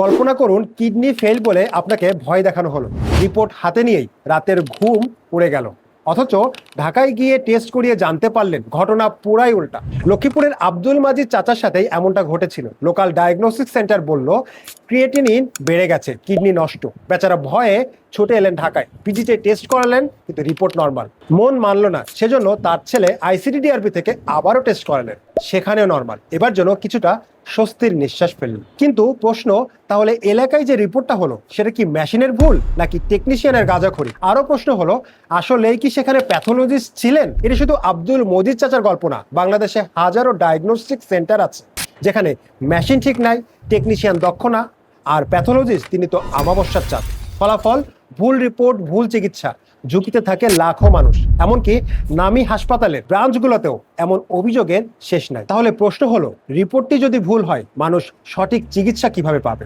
কল্পনা করুন, kidney fail বলে আপনাকে ভয় দেখানো হলো। রিপোর্ট হাতে নিয়েই রাতের ঘুম উড়ে গেল। অথচ ঢাকায় গিয়ে টেস্ট করিয়ে জানতে পারলেন ঘটনা পুরাই উল্টা। লক্ষ্মীপুরের আব্দুল মাজির চাচার সাথেই এমনটা ঘটেছিল। লোকাল ডায়াগনস্টিক সেন্টার বলল ক্রিয়েটিনিন বেড়ে গেছে কিডনি নষ্ট। বেচারা ভয়ে ছুটে এলেন ঢাকায়। পিজিতে টেস্ট করালেন, কিন্তু রিপোর্ট নর্মাল মন মানলো না। সেজন্য তার ছেলে আইসিডিডিআরবি থেকে আবারও টেস্ট করালেন। সেখানেও নর্মাল এবার জন্য কিছুটা স্বস্তির নিঃশ্বাস ফেললেন। কিন্তু প্রশ্ন, তাহলে এলাকায় যে রিপোর্টটা হলো, সেটা কি মেশিনের ভুল, নাকি টেকনিশিয়ানের গাঁজাখড়ি? আরও প্রশ্ন হলো, আসলেই কি সেখানে প্যাথোলজিস্ট ছিলেন, এটা শুধু আব্দুল মজিদ চাচার গল্প না, বাংলাদেশে হাজারো ডায়াগনস্টিক সেন্টার আছে, যেখানে মেশিন ঠিক নাই টেকনিশিয়ান দক্ষ না, আর প্যাথোলজিস্ট তিনি তো আমাবস্যার চাঁদ। ফলাফল, ভুল রিপোর্ট ভুল চিকিৎসা, ঝুঁকিতে থাকে লাখো মানুষ। এমনকি নামি হাসপাতালের ব্রাঞ্চগুলোতেও এমন অভিযোগের শেষ নাই। তাহলে প্রশ্ন হলো রিপোর্টটি যদি ভুল হয়, মানুষ সঠিক চিকিৎসা কীভাবে পাবে?